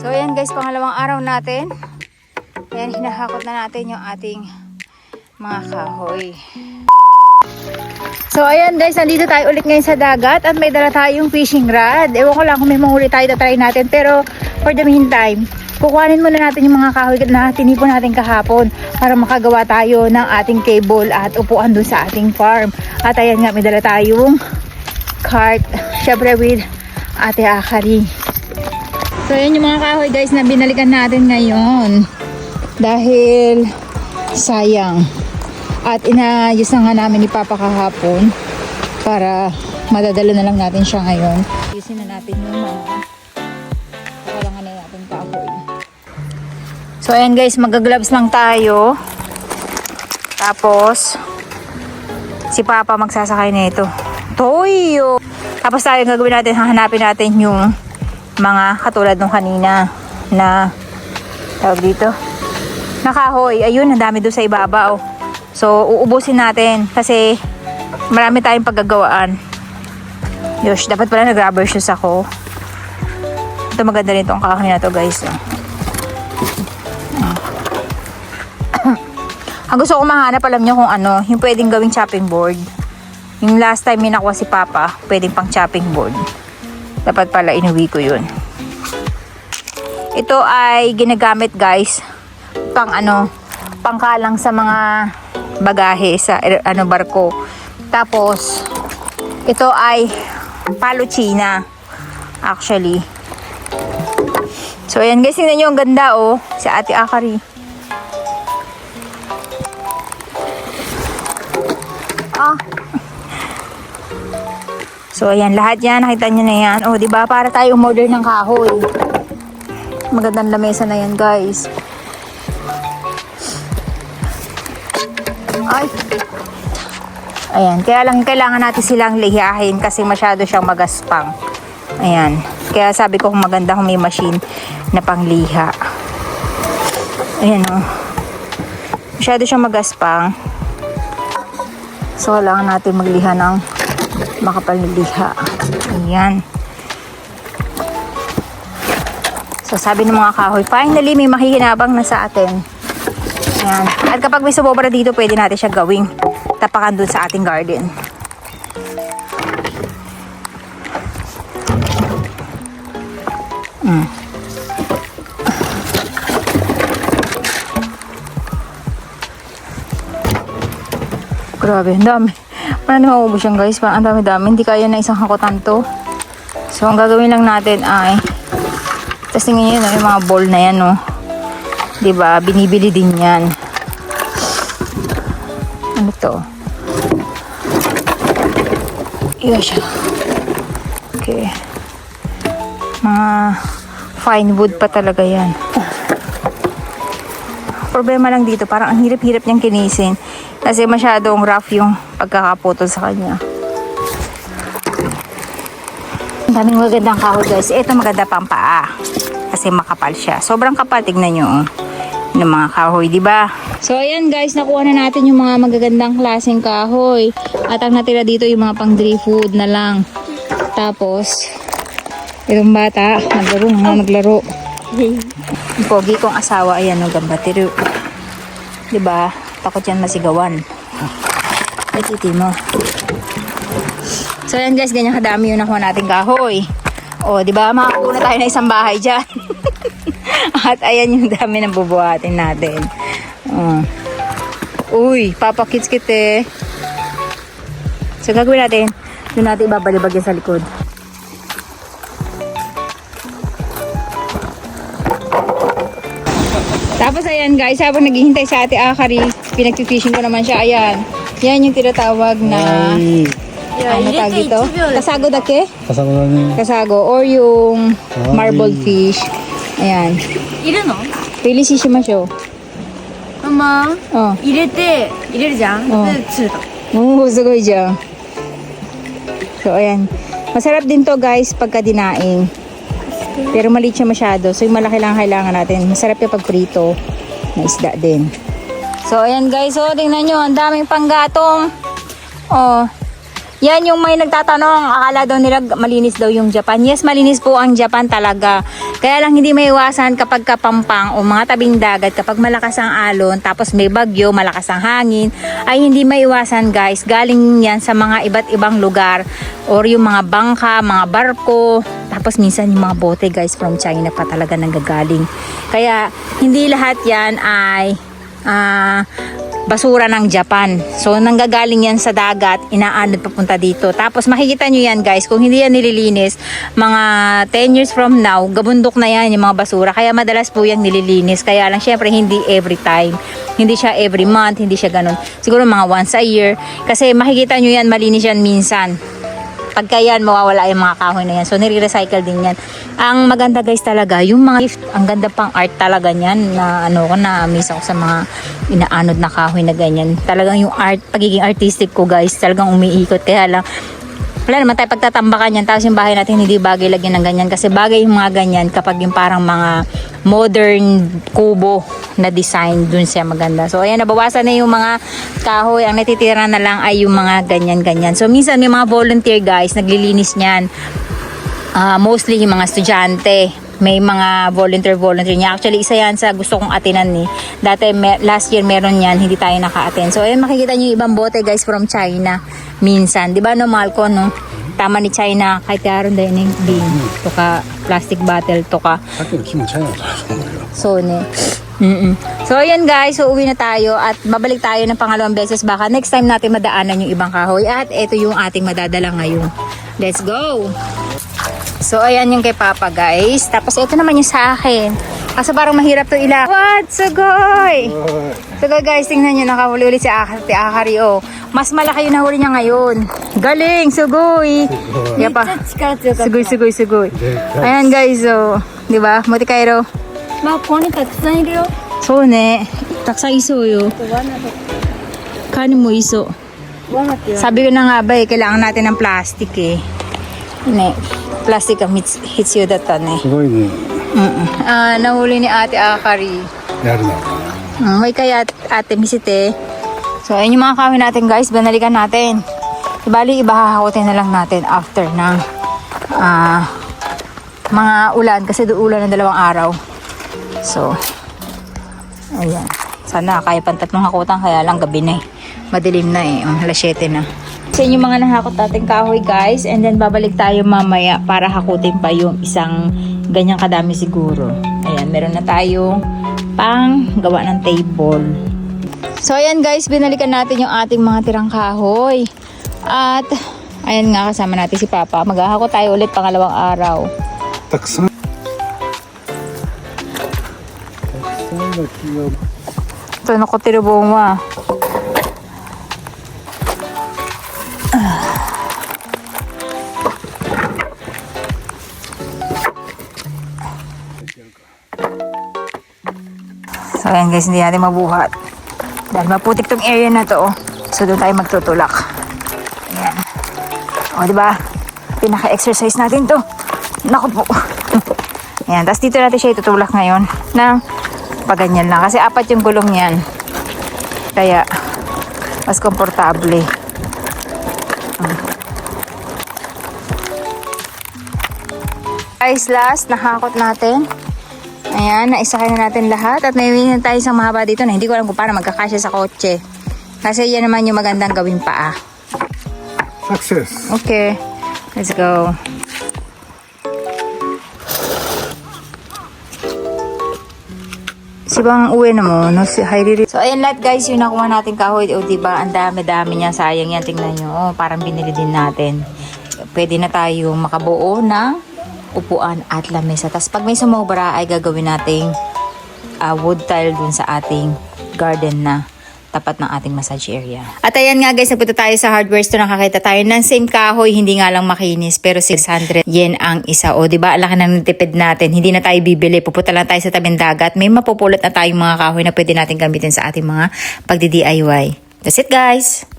So ayan guys, pangalawang araw natin. Ayan, hinahakot na natin yung ating mga kahoy. So ayan guys, nandito tayo ulit ngayon sa dagat at may dala tayong fishing rod. Ewan ko lang kung may mahuli tayo, try natin. Pero for the meantime, kukuhanin muna natin yung mga kahoy na tinipon natin kahapon para makagawa tayo ng ating cable at upuan dun sa ating farm. At ayan nga, may dala tayong cart. Syempre with Ate Akari. So ayan yung mga kahoy guys na binalikan natin ngayon. Dahil sayang. At inayos na namin ni Papa kahapon para madadala na lang natin siya ngayon. Ayusin na natin yung mga kailangan na natin kahoy. So ayan guys, magagloves lang tayo. Tapos si Papa magsasakay nito. Toyo! Tapos tayo gagawin natin, hahanapin natin yung mga katulad nung kanina na tawag dito. Nakahoy. Ayun, ang dami doon sa ibabaw. So, uubusin natin kasi marami tayong paggagawaan. Yosh, dapat pala nag-rubber shoes ako. Ito maganda rin itong kahoy na to guys. oh. Ang gusto ko mahanap, alam nyo kung ano, yung pwedeng gawing chopping board. Yung last time may nakuha si Papa, pwedeng pang chopping board. Dapat pala inuwi ko yun. Ito ay ginagamit guys, pang ano, pangkalang sa mga bagahe sa er, ano barko. Tapos, ito ay palo China. Actually. So, ayan guys, tingnan nyo ang ganda oh. Si Ate Akari. Ah. So, ayan, lahat yan, nakita nyo na yan. O, di ba para tayo umorder ng kahoy. Magandang lamesa na yan, guys. Ay. Ayan, kaya lang kailangan natin silang lihiahin kasi masyado siyang magaspang. Ayan. Kaya sabi ko kung maganda kung may machine na pangliha. Ayan o. Masyado siyang magaspang. So, kailangan natin magliha ng makapal na liha. Ayan. So, sabi ng mga kahoy, finally may makikinabang na sa atin. Ayan. At kapag may sumobra dito, pwede natin siya gawing tapakan dun sa ating garden. Mm. Grabe, dami. Parang maubos yan guys. Parang ang dami-dami. Hindi kaya na isang hakutan to. So, ang gagawin lang natin ay tapos tingnan nyo yung mga ball na yan no. 'Di ba Binibili din yan. Ano to? Yan siya. Okay. Mga fine wood pa talaga yan. Problema lang dito, parang ang hirap-hirap niyang kinisin. Kasi masyadong rough yung pagkakaputol sa kanya. Ang daming magandang kahoy guys. Ito maganda pang paa. Kasi makapal siya. Sobrang kapal. Tignan nyo. Oh. Ng mga kahoy, di ba? So ayan guys, nakuha na natin yung mga magagandang klaseng kahoy. At ang natira dito yung mga pang dry food na lang. Tapos, itong bata, naglaro na naglaro. Yung pogi kong asawa, ayan, no, gambatiro. Di ba? Takot yan masigawan. Titi mo. So ayan guys, ganyan kadami yung nakuha nating kahoy. O, di ba? Makakuha tayo na isang bahay dyan. At ayan yung dami ng bubuhatin natin. Oh. Uy, papakits kite. So gagawin natin, doon natin ibabalibag yan sa likod. Tapos ayan guys, habang naghihintay sa ate Akari, pinagpipishing ko naman siya. Ayan. Yan yung tinatawag na... Ay. Ano tawag ito? Kasago dake? Kasago na. Kasago. Or yung marbled fish. Ayan. Ilan no? Pili si Shimasho. Mama, oh. irete, irete dyan. Oh. Oo, sagoy dyan. So, ayan. Masarap din to guys pagka dinaing. Pero maliit siya masyado. So, yung malaki lang kailangan natin. Masarap yung pag prito na isda din. So, ayan guys. So, tingnan nyo. Ang daming panggatong. Oh. Yan yung may nagtatanong, akala daw nila malinis daw yung Japan. Yes, malinis po ang Japan talaga. Kaya lang hindi maiwasan kapag kapampang o mga tabing dagat, kapag malakas ang alon, tapos may bagyo, malakas ang hangin, ay hindi maiwasan guys. Galing yan sa mga iba't ibang lugar or yung mga bangka, mga barko, tapos minsan yung mga bote guys from China pa talaga nanggagaling. Kaya hindi lahat yan ay ah, basura ng Japan. So, nanggagaling yan sa dagat, inaanod papunta dito. Tapos, makikita nyo yan guys, kung hindi yan nililinis, mga 10 years from now, gabundok na yan yung mga basura. Kaya madalas po yan nililinis. Kaya lang, syempre, hindi every time. Hindi siya every month, hindi siya ganun. Siguro mga once a year. Kasi makikita nyo yan, malinis yan minsan pagka yan, mawawala yung mga kahoy na yan. So, nire-recycle din yan. Ang maganda guys talaga, yung mga gift, ang ganda pang art talaga niyan na ano ko na miss ako sa mga inaanod na kahoy na ganyan. Talagang yung art, pagiging artistic ko guys, talagang umiikot. Kaya lang, wala naman tayo pagtatambakan yan. Tapos yung bahay natin hindi bagay lagyan ng ganyan. Kasi bagay yung mga ganyan kapag yung parang mga modern kubo na design, dun siya maganda. So, ayan, nabawasan na yung mga kahoy. Ang natitira na lang ay yung mga ganyan-ganyan. So, minsan may mga volunteer guys, naglilinis niyan. Ah, mostly yung mga estudyante may mga volunteer volunteer niya. Actually, isa yan sa gusto kong atinan ni. Eh. Dati me, last year meron yan, hindi tayo naka-attend. So, ayun makikita niyo yung ibang bote guys from China minsan. 'Di ba no Malco no? Tama ni China kahit yaron din eh, ng bin to ka plastic bottle to ka. So ne. Mm-mm. So ayun guys, so uwi na tayo at babalik tayo ng pangalawang beses baka next time natin madaanan yung ibang kahoy at ito yung ating madadala ngayon. Let's go! So, ayan yung kay Papa, guys. Tapos, ito naman yung sa akin. Kaso parang mahirap to ilang. What? Sugoy! Sugoy, guys. Tingnan nyo, nakahuli ulit si Ate Akari, oh. Mas malaki yung nahuli niya ngayon. Galing! Sugoy! Yan pa. Sugoy, sugoy, sugoy. Ayan, guys, oh. Di ba? Muti kayo. Oh. Ma, kone taksan iriyo. So, ne. Taksa iso, yo. Kani mo iso. Sabi ko na nga ba, eh, kailangan natin ng plastic, eh. Ne, plastic ang hits, hits you that one eh. すごいね Mm Ah, nahuli ni ate Akari. やるのか Mm, hoy kaya ate Misite. So, ayun yung mga kawin natin guys, banalikan natin. Bali, ibahahakotin na lang natin after ng ah, mga ulan kasi doon ulan ng dalawang araw. So, ayan. Sana kaya pang tatlong hakutan kaya lang gabi na eh. Madilim na eh. Ang alas 7 na. Alisin yung mga nahakot natin kahoy guys and then babalik tayo mamaya para hakutin pa yung isang ganyan kadami siguro. Ayan, meron na tayong pang gawa ng table. So ayan guys, binalikan natin yung ating mga tirang kahoy. At ayan nga kasama natin si Papa. Maghahakot tayo ulit pangalawang araw. Taksa. Taksa. Taksa. Taksa. Taksa. Taksa. So ayan guys, hindi natin mabuhat. Dahil maputik tong area na to. oh. So doon tayo magtutulak. Ayan. O, di ba? Pinaka-exercise natin to. Naku po. Ayan, tapos dito natin siya itutulak ngayon ng paganyan lang. Kasi apat yung gulong yan. Kaya, mas komportable. Guys, last, nahakot natin. Ayan, naisakay na natin lahat. At naiwin na tayo sa mahaba dito na hindi ko alam kung paano magkakasya sa kotse. Kasi yan naman yung magandang gawin pa ah. Success. Okay, let's go. Si bang uwi na mo, no? Si So, ayan lahat guys, yung nakuha natin kahoy. O, oh, diba? Ang dami-dami niya. Sayang yan. Tingnan nyo. Oh, parang binili din natin. Pwede na tayo makabuo ng upuan at lamesa. Tapos, pag may sumobra, ay gagawin nating ah, wood tile dun sa ating garden na tapat ng ating massage area. At ayan nga guys, nagpunta tayo sa hardware store. Nakakita tayo ng same kahoy, hindi nga lang makinis, pero 600 yen ang isa. O, di ba? Alaki na ng tipid natin. Hindi na tayo bibili. Pupunta lang tayo sa tabing dagat. May mapupulot na tayong mga kahoy na pwede natin gamitin sa ating mga pagdi-DIY. That's it guys!